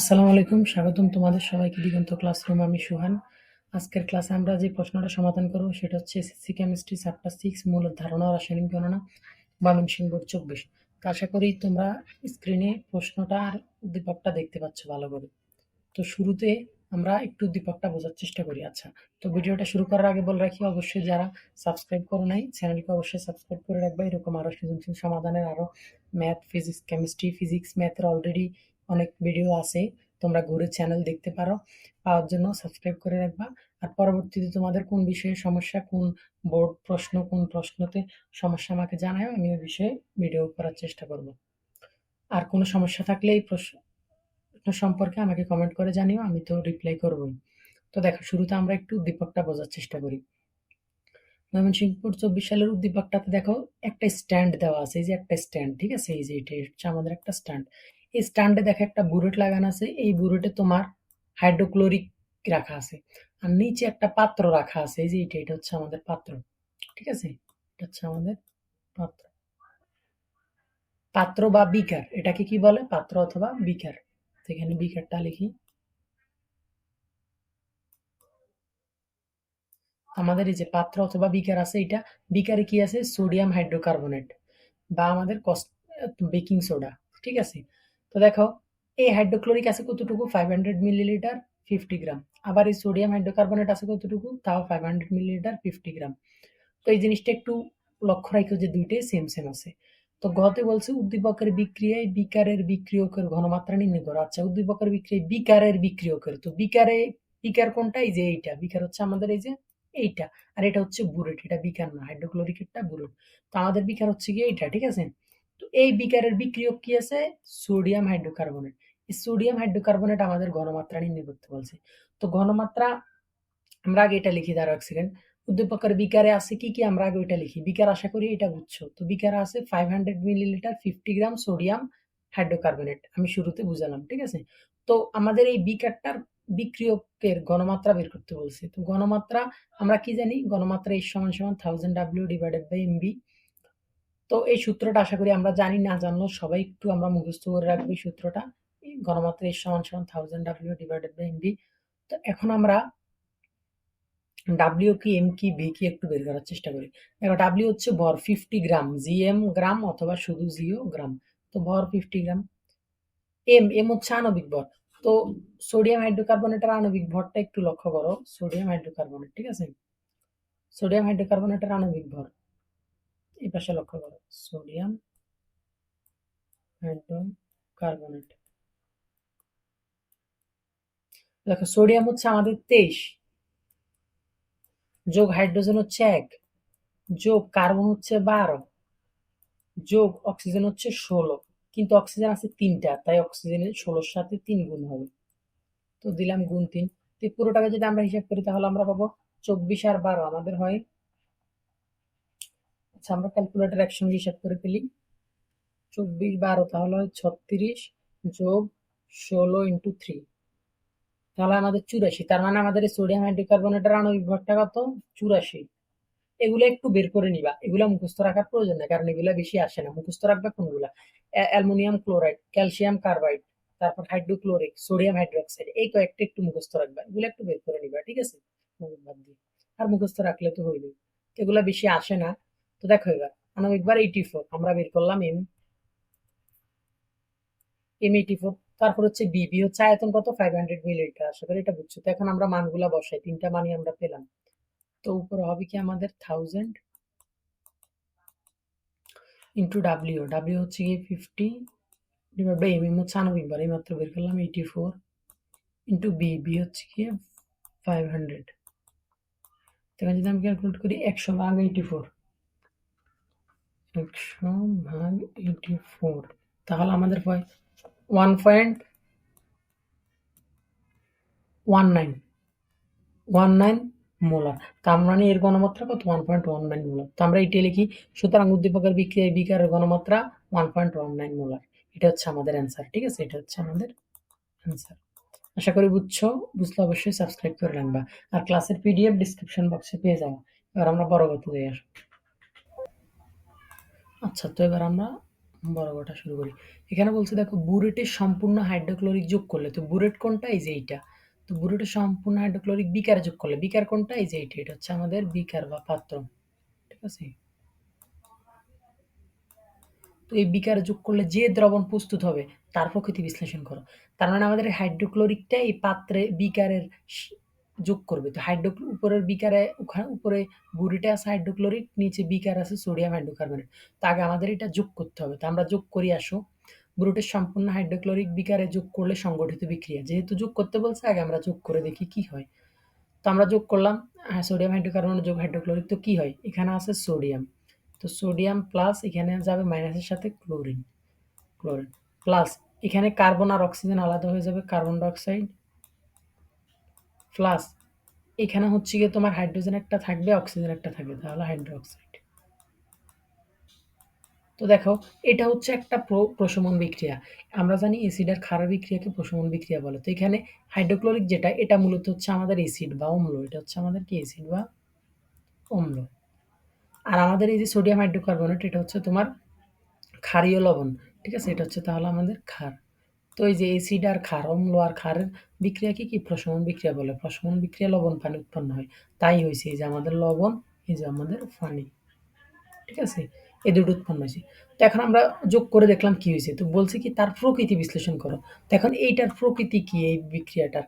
আসসালামু আলাইকুম, স্বাগতম তোমাদের সবাইকে দিগন্ত ক্লাসরুম আমি সুহান। আজকের ক্লাসে আমরা যে প্রশ্নটা সমাধান করব, সেটা হচ্ছে এসএসসি কেমিস্ট্রি চ্যাপ্টার সিক্স মূল ধারণা রাসায়নিক গণনা ময়মনসিংহ বোর্ড চব্বিশ আশা করি তোমরা স্ক্রিনে প্রশ্নটা আর উদ্দীপকটা দেখতে পাচ্ছ ভালো করে তো শুরুতে আমরা একটু উদ্দীপকটা বোঝার চেষ্টা করি। আচ্ছা তো ভিডিওটা শুরু করার আগে বলে রাখি, অবশ্যই যারা সাবস্ক্রাইব করো নাই, চ্যানেলকে অবশ্যই সাবস্ক্রাইব করে রাখবে। এরকম আরও সৃজনশীল সমাধানের আরও ম্যাথ ফিজিক্স কেমিস্ট্রি ফিজিক্স ম্যাথের অলরেডি অনেক ভিডিও আছে, তোমরা ঘুরে চ্যানেল দেখতে পারো। পাওয়ার জন্য সাবস্ক্রাইব করে রাখবা। আর পরবর্তীতে তোমাদের কোন বিষয়ে সমস্যা, কোন বোর্ড প্রশ্ন, কোন প্রশ্নতে সমস্যা আমাকে জানাও আমি ওই বিষয়ে ভিডিও করার চেষ্টা করব। আর কোনো সমস্যা থাকলে এই প্রশ্ন সম্পর্কে আমাকে কমেন্ট করে জানিও, আমি তো রিপ্লাই করবই। তো দেখো, শুরুতে আমরা একটু উদ্দীপকটা বোঝার চেষ্টা করি। ময়মনসিংহপুর চব্বিশ সালের উদ্দীপকটাতে দেখো, একটা স্ট্যান্ড দেওয়া আছে, এই যে একটা স্ট্যান্ড ঠিক আছে? এই যে এটা হচ্ছে আমাদের একটা স্ট্যান্ড এই স্ট্যান্ডে দেখো একটা বুলেট লাগানো আছে, এই বুলেটে তোমার হাইড্রোক্লোরিক রাখা আছে আর নিচে একটা পাত্র রাখা আছে যে এটা এটা হচ্ছে আমাদের পাত্র, ঠিক আছে? এটা হচ্ছে আমাদের পাত্র। পাত্র বা বিকার, এটাকে কি বলে? পাত্র অথবা বিকার। বিকারটা লিখি। আমাদের এই যে পাত্র অথবা বিকার আছে এটা বিকারে কি আছে? সোডিয়াম হাইড্রোকার্বনেট বা আমাদের বেকিং সোডা, ঠিক আছে? তো দেখো, এই হাইড্রোক্লোরিক আছে কতটুকু? Five hundred millilitre fifty gram আবার এই সোডিয়াম হাইড্রোকার্বনেট আছে কতটুকু? তাও five hundred millilitre fifty gram তো এই জিনিসটা একটু লক্ষ্য রাখো যে দুইটাই সেম সেম আছে। তো গতে বলছে উদ্দীপকের বিক্রিয়ায় বিকারের বিক্রিয়কের ঘনমাত্রা নির্ণয় করো। আচ্ছা উদ্দীপকের বিক্রিয়ায় বিকারের বিক্রিয়কের। তো বিকারে, বিকার কোনটা? এই যে এইটা। বিকার হচ্ছে আমাদের এই যে এইটা। আর এটা হচ্ছে বুরেট। এটা বিকার না হাইড্রোক্লোরিকেরটা বুরেট। তো আমাদের বিকার হচ্ছে কি এইটা, ঠিক আছে? তো এই বিকারের বিক্রিয়ক কি আছে? Sodium hydrocarbonate. এই সোডিয়াম হাইড্রোকার্বনেট আমাদের ঘনমাত্রা নির্ণয় করতে বলছে। তো ঘনমাত্রা আমরা আগে এটা লিখি দাঁড়ো এক সেকেন্ড। উদ্দীপকের বিকারে আছে কি কি? আমরা আগে ওইটা লিখি। বিকার আশা করি এটা বুঝছ তো বিকারে আছে five hundred millilitre fifty gram sodium hydrocarbonate. আমি শুরুতে বুঝালাম, ঠিক আছে? তো আমাদের এই বিকারটার বিক্রিয়কের গণমাত্রা বের করতে বলছে। তো গণমাত্রা আমরা কি জানি? গণমাত্রা এই সমান সমান thousand W divided by MB তো এই সূত্রটা আশা করি আমরা জানি, না জানলো সবাই একটু আমরা মুখস্থ করে রাখব এই সূত্রটা। গণমাত্রা এই সমান সমান thousand W divided by MB তো এখন আমরা ডাব্লিউ কি এম কি বি কি একটু বের করার চেষ্টা করি। দেখো ডাব্লিউ হচ্ছে ভর ফিফটি গ্রাম জি এম গ্রাম অথবা শুধু জিও গ্রাম তো ভর ফিফটি গ্রাম এম এম হচ্ছে আণবিক ভর। তো সোডিয়াম হাইড্রোকার্বনেটের আণবিক ভরটা একটু লক্ষ্য করো। সোডিয়াম হাইড্রোকার্বনেট ঠিক আছে? সোডিয়াম হাইড্রোকার্বনেটের আণবিক ভর। এই পাশে লক্ষ্য করো, সোডিয়াম হাইড্রোকার্বনেট দেখো, সোডিয়াম হচ্ছে আমাদের তেইশ, যোগ হাইড্রোজেন হচ্ছে এক, যোগ কার্বন হচ্ছে বারো, যোগ অক্সিজেন হচ্ছে ষোলো, কিন্তু অক্সিজেন আছে তিনটা, তাই অক্সিজেনের ষোলোর সাথে তিন গুণ হবে। তো দিলাম গুণ তিন। তো পুরোটাকে যদি আমরা হিসাব করি, তাহলে আমরা পাবো চব্বিশ আর বারো, আমাদের হয় আচ্ছা আমরা ক্যালকুলেটার একসঙ্গে হিসাব করে ফেলি। চব্বিশ বারো, তাহলে হয় ছত্রিশ যোগ ষোলো ইন্টু থ্রি তাহলে আমাদের চুরাশি, তার মানে আমাদের সোডিয়াম হাইড্রোকার্বনেটের আণবিক ভরটা কত? চুরাশি। এগুলো একটু বের করে নিবা। এগুলো মুখস্থ রাখার প্রয়োজন নেই, কারণ এগুলো বেশি আসে না। মুখস্থ রাখবে কোনগুলো? অ্যালুমিনিয়াম ক্লোরাইড, ক্যালসিয়াম কার্বাইড, তারপর হাইড্রোক্লোরিক, সোডিয়াম হাইড্রোক্সাইড, এই কয়েকটা একটু মুখস্থ রাখবা। এগুলো একটু বের করে নিবা, ঠিক আছে? আর মুখস্থ রাখলে তো হইল এগুলো বেশি আসে না। তো দেখো এবার আণবিকবার এইটি ফোর আমরা বের করলাম এম এম এইটি ফোর তারপর হচ্ছে বি বি হচ্ছে আয়তন কত? ফাইভ হান্ড্রেড মিলিলিটার আশা করি এটা বুঝছ। তো এখন আমরা মানগুলা বসাই, তিনটা মানই আমরা পেলাম। তো উপরে হবে কি আমাদের থাউজেন্ড ইন্টু ডাব্লিউ ডাব্লিউ হচ্ছে গিয়ে fifty divide by M M হচ্ছে আণবিকবার এই মাত্র বের করলাম eighty four into B B হচ্ছে গিয়ে ফাইভ হান্ড্রেড তখন যদি আমি ক্যালকুলেট করি, একশো ভাগ এইটি ফোর একশো ভাগ এইটি ফোর তাহলে আমাদের হয় one point one nine one nine molar তার মানে এর গণমাত্রা কত? One point one nine molar তো আমরা এটি লিখি, সুতরাং উদ্দীপকের বিকারের গণমাত্রা one point one nine molar এটা হচ্ছে আমাদের অ্যান্সার ঠিক আছে? এটা হচ্ছে আমাদের অ্যান্সার আশা করি বুঝছ, বুঝলে অবশ্যই সাবস্ক্রাইব করে রাখবা। আর ক্লাসের পিডিএফ ডিসক্রিপশন বক্সে পেয়ে যাব এবার আমরা বড় গত দিয়ে আসব। আচ্ছা তো এবার আমরা বড় বড়টা শুরু করি। এখানে বলছে, দেখো, বুরেটের সম্পূর্ণ হাইড্রোক্লোরিক যোগ করলে, তো বুরেট কোনটা? এই যে এইটা। তো বুরেটের সম্পূর্ণ হাইড্রোক্লোরিক বিকার যোগ করলে, বিকার কোনটা? এই যে এইটা, এটা হচ্ছে আমাদের বিকার বা পাত্র, ঠিক আছে? তো এই বিকারে যোগ করলে যে দ্রবণ প্রস্তুত হবে, তার প্রকৃতি বিশ্লেষণ করো। তার মানে আমাদের হাইড্রোক্লোরিকটা এই পাত্রে বিকারের যোগ করবে। তো হাইড্রো উপরের বিকারে ওখানে উপরে বুড়িটা আছে হাইড্রোক্লোরিক নিচে বিকার আছে সোডিয়াম হাইড্রোকার্বনেট তো আগে আমাদের এটা যোগ করতে হবে। তো আমরা যোগ করি, আসো। বুরুটের সম্পূর্ণ হাইড্রোক্লোরিক বিকারে যোগ করলে সংগঠিত বিক্রিয়া। যেহেতু যোগ করতে বলছে, আগে আমরা যোগ করে দেখি কি হয়। তো আমরা যোগ করলাম হ্যাঁ সোডিয়াম হাইড্রোকার্বনের যোগ হাইড্রোক্লোরিক তো কি হয়? এখানে আছে সোডিয়াম তো সোডিয়াম প্লাস এখানে যাবে মাইনাসের সাথে ক্লোরিন ক্লোরিন প্লাস এখানে কার্বন আর অক্সিজেন আলাদা হয়ে যাবে। কার্বন ডাইঅক্সাইড প্লাস এখানে হচ্ছে গিয়ে তোমার হাইড্রোজেন একটা থাকবে অক্সিজেন একটা থাকবে, তাহলে হাইড্রোক্সাইড তো দেখো, এটা হচ্ছে একটা প্রশমন বিক্রিয়া। আমরা জানি এসিড আর ক্ষার বিক্রিয়াকে প্রশমন বিক্রিয়া বলে। তো এখানে হাইড্রোক্লোরিক যেটা, এটা মূলত হচ্ছে আমাদের এসিড বা অম্ল। এটা হচ্ছে আমাদের কি এসিড বা অম্ল। আর আমাদের এই যে সোডিয়াম হাইড্রোকার্বনেট এটা হচ্ছে তোমার ক্ষারীয় লবণ। ঠিক আছে? এটা হচ্ছে তাহলে আমাদের ক্ষার। তো এই যে এসিড আর ক্ষার, অম্ল আর ক্ষারের বিক্রিয়াকে কি প্রশমন বিক্রিয়া বলে। প্রশমন বিক্রিয়া লবণ পানি উৎপন্ন হয়। তাই হয়েছে এই যে আমাদের লবণ, এই যে আমাদের পানি। ঠিক আছে? এই দুটো উৎপন্ন হয়েছে তো এখন আমরা যোগ করে দেখলাম কি হয়েছে তো বলছে কি, তার প্রকৃতি বিশ্লেষণ করো। তো এখন এইটার প্রকৃতি কি, এই বিক্রিয়াটার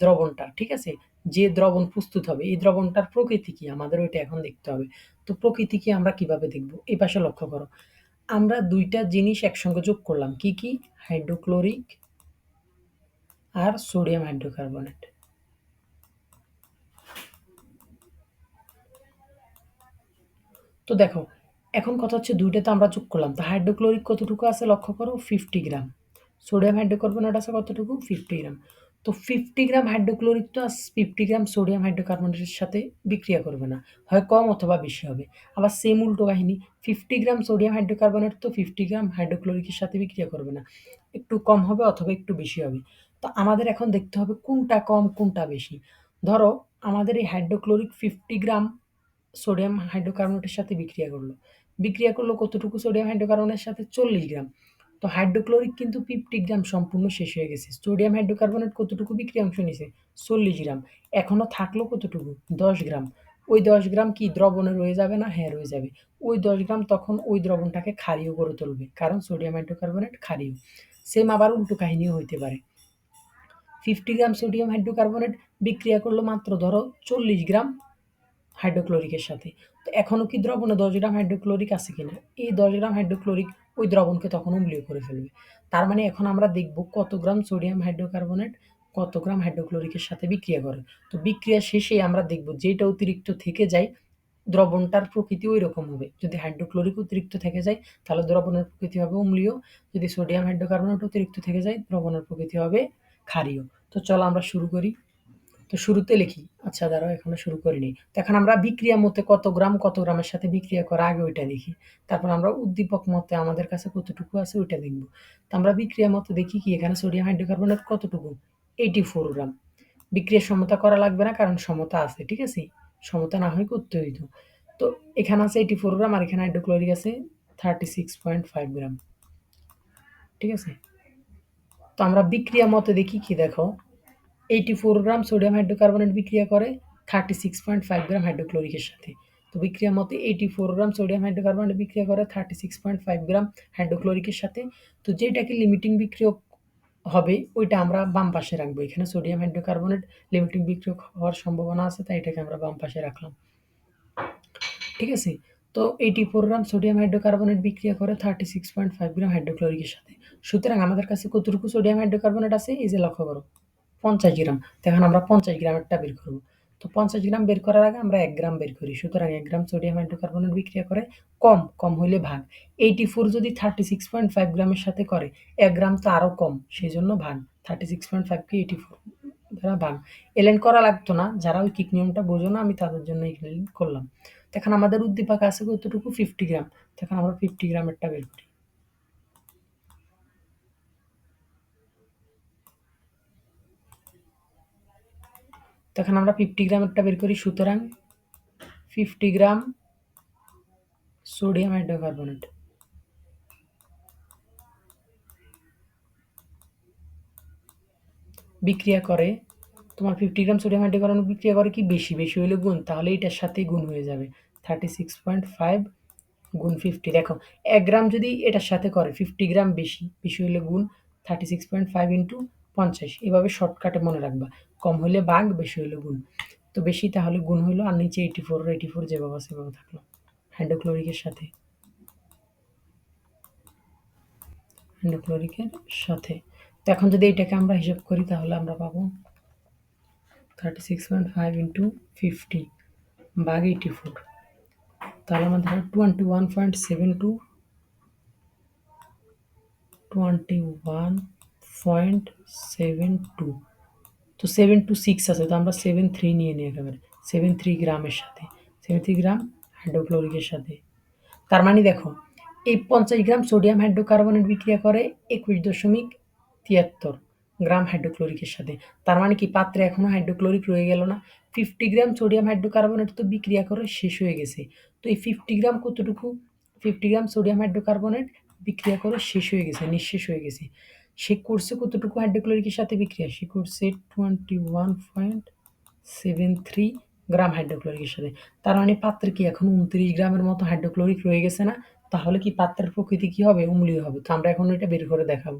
দ্রবণটা ঠিক আছে? যে দ্রবণ প্রস্তুত হবে, এই দ্রবণটার প্রকৃতি কি? আমাদের ওইটা এখন দেখতে হবে। তো প্রকৃতি কি আমরা কীভাবে দেখব? এই পাশে লক্ষ্য করো। আমরা দুইটা জিনিস একসঙ্গে যোগ করলাম। কি কি? হাইড্রোক্লোরিক আর সোডিয়াম হাইড্রোকার্বনেট। তো দেখো, এখন কথা হচ্ছে দুইটা তো আমরা যোগ করলাম, তো হাইড্রোক্লোরিক কতটুকু আছে লক্ষ্য করো? Fifty gram. সোডিয়াম হাইড্রোকার্বনেট আছে কতটুকু? Fifty gram. তো ফিফটি গ্রাম হাইড্রোক্লোরিক তো ফিফটি গ্রাম সোডিয়াম হাইড্রোকার্বনেটের সাথে বিক্রিয়া করবে না, হয় কম অথবা বেশি হবে। আবার সেম উল্টো কাহিনী, ফিফটি গ্রাম সোডিয়াম হাইড্রোকার্বনেট তো ফিফটি গ্রাম হাইড্রোক্লোরিকের সাথে বিক্রিয়া করবে না। একটু কম হবে অথবা একটু বেশি হবে। তো আমাদের এখন দেখতে হবে কোনটা কম, কোনটা বেশি। ধরো, আমাদের এই হাইড্রোক্লোরিক ফিফটি গ্রাম সোডিয়াম হাইড্রোকার্বনেটের সাথে বিক্রিয়া করল। বিক্রিয়া করল কতটুকু সোডিয়াম হাইড্রোকার্বনের সাথে? চল্লিশ গ্রাম। তো হাইড্রোক্লোরিক কিন্তু ফিফটি গ্রাম সম্পূর্ণ শেষ হয়ে গেছে। সোডিয়াম হাইড্রোকার্বনেট কতটুকু বিক্রিয়া অংশ নিছে? চল্লিশ গ্রাম। এখনও থাকল কতটুকু? দশ গ্রাম। ওই দশ গ্রাম কি দ্রবণে রয়ে যাবে না? হ্যাঁ রয়ে যাবে। ওই দশ গ্রাম তখন ওই দ্রবণটাকে ক্ষারীয় করে তুলবে, কারণ সোডিয়াম হাইড্রোকার্বনেট ক্ষারীয়। সেম আবার উল্টো কাহিনীও হইতে পারে। ফিফটি গ্রাম সোডিয়াম হাইড্রোকার্বনেট বিক্রিয়া করল মাত্র ধরো চল্লিশ গ্রাম হাইড্রোক্লোরিকের সাথে। তো এখনও কি দ্রবণে দশ গ্রাম হাইড্রোক্লোরিক আছে কিনা? এই দশ গ্রাম হাইড্রোক্লোরিক ওই দ্রবণকে তখন অম্লীয় করে ফেলবে। তার মানে এখন আমরা দেখব কত গ্রাম সোডিয়াম হাইড্রোকার্বনেট কত গ্রাম হাইড্রোক্লোরিকের সাথে বিক্রিয়া করে। তো বিক্রিয়া শেষে আমরা দেখব যেটা অতিরিক্ত থেকে যায়, দ্রবণটার প্রকৃতি ওই রকম হবে। যদি হাইড্রোক্লোরিক অতিরিক্ত থেকে যায়, তাহলে দ্রবণের প্রকৃতি হবে অম্লীয় যদি সোডিয়াম হাইড্রোকার্বনেট অতিরিক্ত থেকে যায়, দ্রবণের প্রকৃতি হবে ক্ষারীয় তো চলো আমরা শুরু করি। তো শুরুতে লিখি আচ্ছা দাঁড়াও, এখনও শুরু করিনি। তো এখন আমরা বিক্রিয়া মতে কত গ্রাম, কত গ্রামের সাথে বিক্রিয়া করা, আগে ওইটা দেখি। তারপর আমরা উদ্দীপক মতে আমাদের কাছে কতটুকু আছে ওইটা দেখব। তো আমরা বিক্রিয়া মতে দেখি কি, এখানে সোডিয়াম হাইড্রোকার্বনেট কতটুকু? Eighty four gram. বিক্রিয়ার সমতা করা লাগবে না, কারণ সমতা আছে, ঠিক আছে? সমতা না হয় করতে হইতো তো এখানে আছে এইটি ফোর গ্রাম আর এখানে হাইড্রোক্লোরিক আছে thirty six point five gram. ঠিক আছে? তো আমরা বিক্রিয়া মতে দেখি কি দেখো? Eighty four gram sodium hydrocarbonate বিক্রিয়া করে thirty six point five gram হাইড্রোক্লোরিকের সাথে। তো বিক্রিয়া মতে eighty four gram sodium hydrocarbonate বিক্রিয়া করে thirty six point five gram হাইড্রোক্লোরিকের সাথে। তো যেটাকে লিমিটিং বিক্রিয়ক হবে, ওইটা আমরা বাম পাশে রাখব। এখানে সোডিয়াম হাইড্রোকার্বনেট লিমিটিং বিক্রিয়ক হওয়ার সম্ভাবনা আছে, তাই এটাকে আমরা বাম পাশে রাখলাম। ঠিক আছে? তো eighty four gram sodium hydrocarbonate বিক্রিয়া করে thirty six point five gram হাইড্রোক্লোরিকের সাথে। সুতরাং আমাদের কাছে কতটুকু সোডিয়াম হাইড্রোকার্বনেট আছে? এই যে লক্ষ্য করো, পঞ্চাশ গ্রাম। তো এখন আমরা পঞ্চাশ গ্রামেরটা বের করব। তো পঞ্চাশ গ্রাম বের করার আগে আমরা এক গ্রাম বের করি। সুতরাং এক গ্রাম সোডিয়াম হাইড্রোকার্বনেট বিক্রিয়া করে কম কম হইলে ভাগ। এইটি ফোর যদি থার্টি সিক্স পয়েন্ট ফাইভ গ্রামের সাথে করে, এক গ্রাম তো আরও কম সেই জন্য ভাগ। থার্টি সিক্স পয়েন্ট ফাইভকে এইটি ফোর দ্বারা ভাগ। এলেন করা লাগতো না, যারা ওই কিক নিয়মটা বোঝো না, আমি তাদের জন্য করলাম। তখন আমাদের উদ্দীপক আছে কতটুকু? ফিফটি গ্রাম তখন আমরা ফিফটি গ্রামেরটা বের করি। তখন আমরা ফিফটি গ্রামেরটা বের করি। সুতরাং ফিফটি গ্রাম সোডিয়াম হাইড্রোকার্বনেট বিক্রিয়া করে, তোমার ফিফটি গ্রাম সোডিয়াম হাইড্রোকার্বনেট বিক্রিয়া করে কি? বেশি বেশি হইলে গুণ। তাহলে এটার সাথে গুণ হয়ে যাবে। থার্টি সিক্স পয়েন্ট ফাইভ গুণ ফিফটি দেখো, এক গ্রাম যদি এটার সাথে করে ফিফটি গ্রাম বেশি বেশি হলে গুণ thirty six point five into পঞ্চাশ, এভাবে শর্টকাটে মনে রাখবা। কম হলে বাঘ, বেশি হলে গুণ। তো বেশি তাহলে গুণ হলো, আর নিচে এইটি ফোর এইটি ফোর যেভাবে সেভাবে থাকল। হাইড্রোক্লোরিকের সাথে। হাইড্রোক্লোরিকের সাথে। তো এখন যদি এটাকে আমরা হিসাব করি, তাহলে আমরা পাবো thirty six point five into fifty বাঘ এইটি ফোর তাহলে আমাদের হয় twenty one point seven two twenty one point seven two তো সেভেন টু সিক্স আছে, তো আমরা সেভেন থ্রি নিয়ে নিই একেবারে। সেভেন থ্রি গ্রামের সাথে। সেভেন থ্রি গ্রাম হাইড্রোক্লোরিকের সাথে। তার মানে দেখো, এই পঞ্চাশ গ্রাম সোডিয়াম হাইড্রোকার্বনেট বিক্রিয়া করে একুশ দশমিক তিয়াত্তর। গ্রাম হাইড্রোক্লোরিকের সাথে। তার মানে কি? পাত্রে এখনও হাইড্রোক্লোরিক রয়ে গেল না। ফিফটি গ্রাম সোডিয়াম হাইড্রোকার্বনেট তো বিক্রিয়া করে শেষ হয়ে গেছে। তো এই ফিফটি গ্রাম কতটুকু? ফিফটি গ্রাম সোডিয়াম হাইড্রোকার্বনেট বিক্রিয়া করে শেষ হয়ে গেছে, নিঃশেষ হয়ে গেছে। সে করছে কতটুকু হাইড্রোক্লোরিকের সাথে বিক্রিয়া? সে করছে twenty one point seven three gram হাইড্রোক্লোরিকের সাথে। তার মানে পাত্রে কি এখন উনত্রিশ গ্রামের মতো হাইড্রোক্লোরিক রয়ে গেছে না? তাহলে কি পাত্রের প্রকৃতি কি হবে? অম্লীয় হবে। তো আমরা এখন এটা বের করে দেখাবো।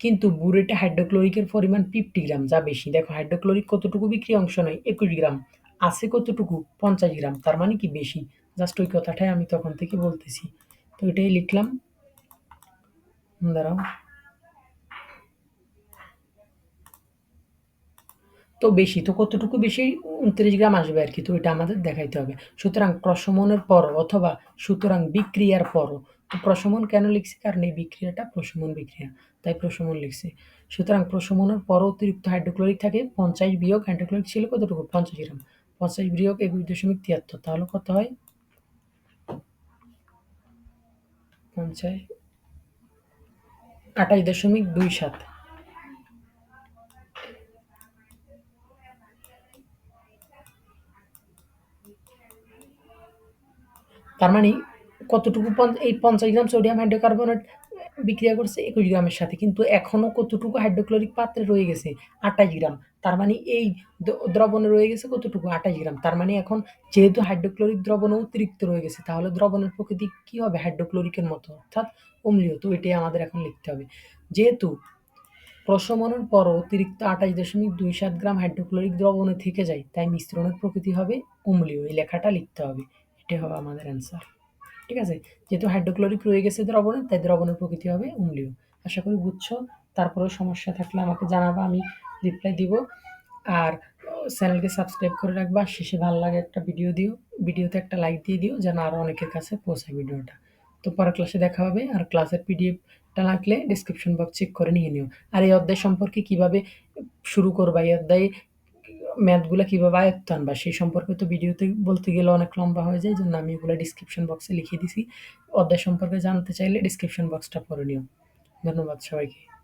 কিন্তু বুরেটে হাইড্রোক্লোরিকের পরিমাণ ফিফটি গ্রাম যা বেশি। দেখো, হাইড্রোক্লোরিক কতটুকু বিক্রি অংশ নয়? একুশ গ্রাম। আছে কতটুকু? পঞ্চাশ গ্রাম। তার মানে কি বেশি? জাস্ট ওই কথাটাই আমি তখন থেকে বলতেছি। তো এটাই লিখলাম। দাঁড়াও। তো বেশি, তো কতটুকু বেশি? উনত্রিশ গ্রাম আসবে আর কি। তো এটা আমাদের দেখাইতে হবে। সুতরাং প্রশমনের পর অথবা সুতরাং বিক্রিয়ার পরও তো প্রশমন কেন লিখছি? কারণ এই বিক্রিয়াটা প্রশমন বিক্রিয়া। তাই প্রশমন লিখছি। সুতরাং প্রশমনের পর অতিরিক্ত হাইড্রোক্লোরিক থাকে, পঞ্চাশ বিয়োগ হাইড্রোক্লোরিক ছিল কতটুকু? পঞ্চাশ গ্রাম। পঞ্চাশ বিয়োগ একুশ দশমিক তিয়াত্তর। তাহলে কত হয়? পঞ্চাশ দশমিক দুই সাত। তার মানে কতটুকু এই পঞ্চাশ গ্রাম সোডিয়াম হাইড্রোকার্বনেট বিক্রিয়া করছে একুশ গ্রামের সাথে। কিন্তু এখনও কতটুকু হাইড্রোক্লোরিক পাত্রে রয়ে গেছে? আঠাশ গ্রাম। তার মানে এই দ্রবণে রয়ে গেছে কতটুকু? আঠাশ গ্রাম। তার মানে এখন যেহেতু হাইড্রোক্লোরিক দ্রবণ অতিরিক্ত রয়ে গেছে, তাহলে দ্রবণের প্রকৃতি কী হবে? হাইড্রোক্লোরিকের মতো, অর্থাৎ অম্লীয়। তো এটাই আমাদের এখন লিখতে হবে। যেহেতু প্রশমনের পর অতিরিক্ত আঠাশ দশমিক দুই সাত গ্রাম হাইড্রোক্লোরিক দ্রবণে থেকে যায়, তাই মিশ্রণের প্রকৃতি হবে অম্লীয়। এই লেখাটা লিখতে হবে। এটাই হবে আমাদের অ্যান্সার ঠিক আছে? যেহেতু হাইড্রোক্লোরিক রয়ে গেছে এদের দ্রবণে তাই দ্রবণের প্রকৃতি হবে অম্লীয় আশা করি বুঝছ, তারপরেও সমস্যা থাকলে আমাকে জানাবা, আমি রিপ্লাই দিব। আর চ্যানেলকে সাবস্ক্রাইব করে রাখবা, শেষে ভালো লাগে একটা ভিডিও দিও ভিডিওতে একটা লাইক দিয়ে দিও, যেন আরও অনেকের কাছে পৌঁছায় ভিডিওটা। তো পরের ক্লাসে দেখা হবে, আর ক্লাসের পিডিএফটা লাগলে ডিসক্রিপশন বক্স চেক করে নিয়ে নিও। আর এই অধ্যায় সম্পর্কে কীভাবে শুরু করবা, এই অধ্যায়ে ম্যাথগুলো কীভাবে আয়ত্ত আনবা সেই সম্পর্কে তো ভিডিওতে বলতে গেলে অনেক লম্বা হয়ে যায় জন্য আমি এগুলো ডিসক্রিপশন বক্সে লিখে দিছি। অধ্যায় সম্পর্কে জানতে চাইলে ডিসক্রিপশন বক্সটা পড়ে নিও। ধন্যবাদ সবাইকে।